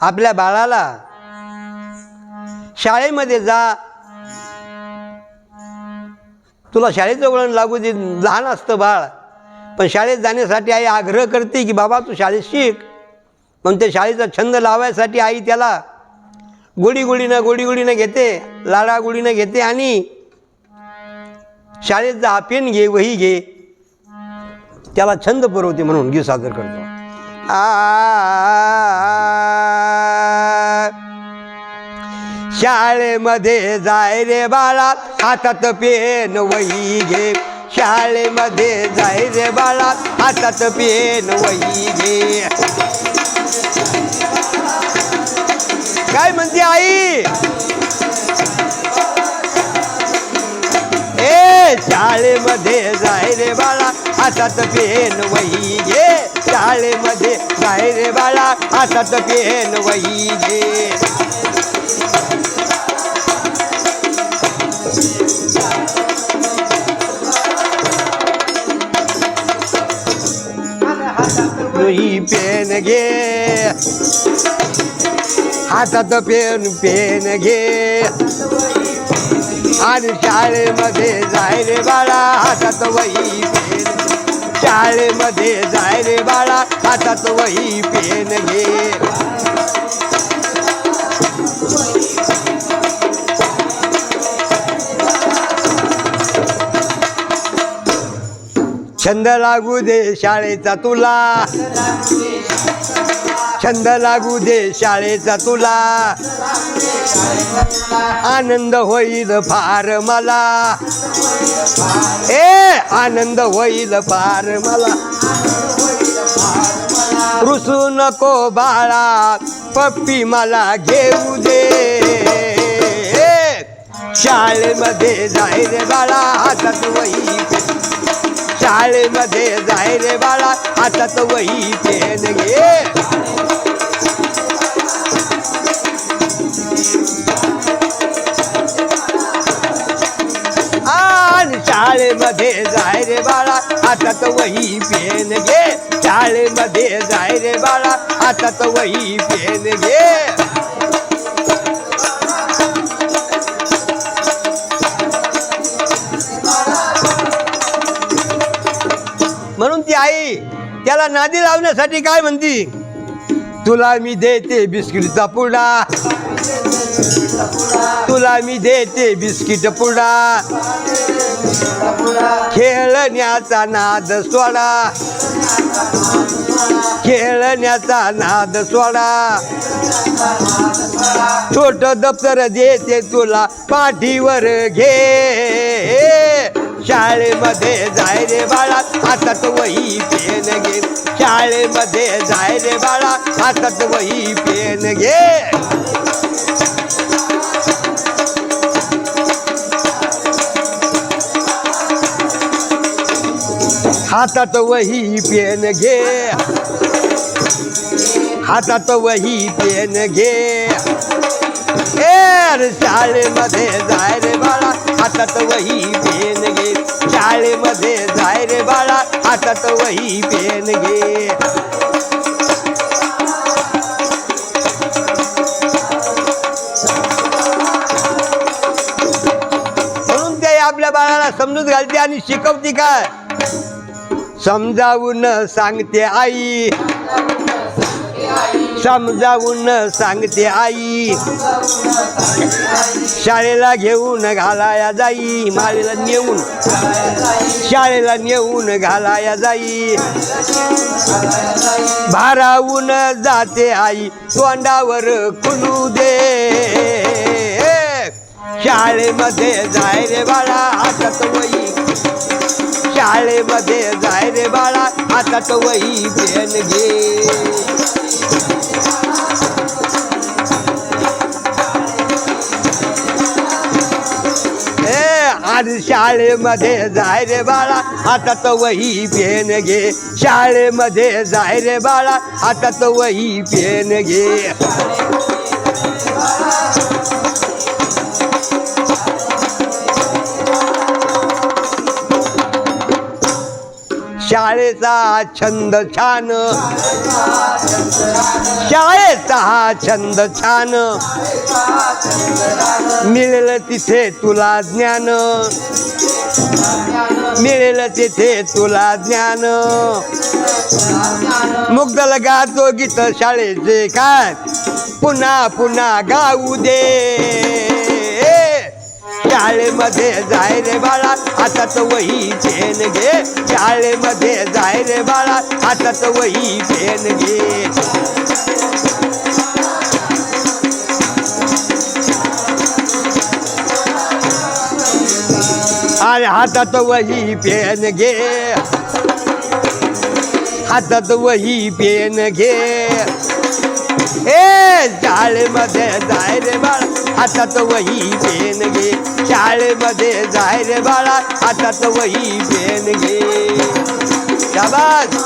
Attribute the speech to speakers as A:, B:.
A: आपल्या बाळाला शाळेमध्ये जा. तुला शाळेचं वळण लागू दे. लहान असतं बाळ. पण शाळेत जाण्यासाठी आई आग्रह करते की बाबा तू शाळेत शिक. मग ते शाळेचा छंद लावायसाठी आई त्याला गोडी गोडीनं गोडी गोडीनं घेते लाडा गोडीनं घेते आणि शाळेत जा पेन घे वही घे. त्याला छंद पुरवते म्हणून गीत सादर करतो. शाळेमध्ये जाय रे बाळा हातात पेन वही घे. शाळेमध्ये जाय रे बाळा हातात पेन वही घे. काय म्हणते आई? ए शाळेमध्ये जाय रे बाळा हातात पेन वही घे. शाळेमध्ये जाय रे बाळा हातात पेन वही दे वही पेन घे. हातात पेन पेन घे. आणि शाळेमध्ये जाय रे बाळा हातात वही पेन शाळेमध्ये जाय रे बाळा हातात वही पेन घे. छंद लागू दे शाळेचा तुला. छंद लागू दे शाळेचा तुला. आनंद होईल फार मला. ए आनंद होईल फार मला. रुसू नको बाळा पप्पी मला घेऊ दे. शाळेमध्ये जाय रे बाळा हातात वही शाळेमध्ये जाय रे बाळा हातात वही पेन घे हातात वही पेन घे. शाळेमध्ये जाय रे बाळा हातात वही पेन घे. म्हणून ती आई त्याला नादी लावण्यासाठी काय म्हणती? तुला मी देते बिस्किटचा पुडा तुला मी देते बिस्किट पुडा. खेळण्याचा नाद सोडा. खेळण्याचा नाद सोडा. छोट दप्तर देते तुला पाठीवर घे. शाळेमध्ये जाय रे बाळा हातात वही पेन घे. शाळेमध्ये जाय रे बाळा हातात वही पेन घे. हातात वही पेन घे. हातात वही पेन घे. शाळेमध्ये जाय रे बाळा हातात वही पेन घे. शाळेमध्ये जाय रे बाळा हातात वही पेन घे. म्हणून ते आपल्या बाळाला समजूत घालते आणि शिकवते काय? समजावून सांगते आई. समजावून सांगते आई. शाळेला घेऊन घालाया जाई माळेला नेऊन. शाळेला नेऊन घालाया जाई. भारावून जाते आई तोंडावर कुलू दे. शाळेमध्ये जाय रे बाळा. शाळेमध्ये जाय रे बाळा तो वही बेन घे. आज शाळेमध्ये जाय रे बाळा आता तो वही पेन घे. शाळेमध्ये जाय रे बाळा आता तो वही पेन घे. शाळेचा छंद छान. शाळेचा हा छंद छान. मिळेल तिथे तुला ज्ञान. मिळेल तिथे तुला ज्ञान. मुग्धल गातो गीत शाळेचे काय पुन्हा पुन्हा गाऊ दे. शाळेमध्ये जाय रे बाळा हातात वही पेन घे. शाळेमध्ये जाय रे बाळा हातात वही फेन घे. अरे हातात वही पेन घे. हातात वही पेन घे. ए शाळेमध्ये जाय रे बाळा आता तो वही पेन घे. शाळेमध्ये जाय रे बाळा आता तो वही पेन घे. शाबाज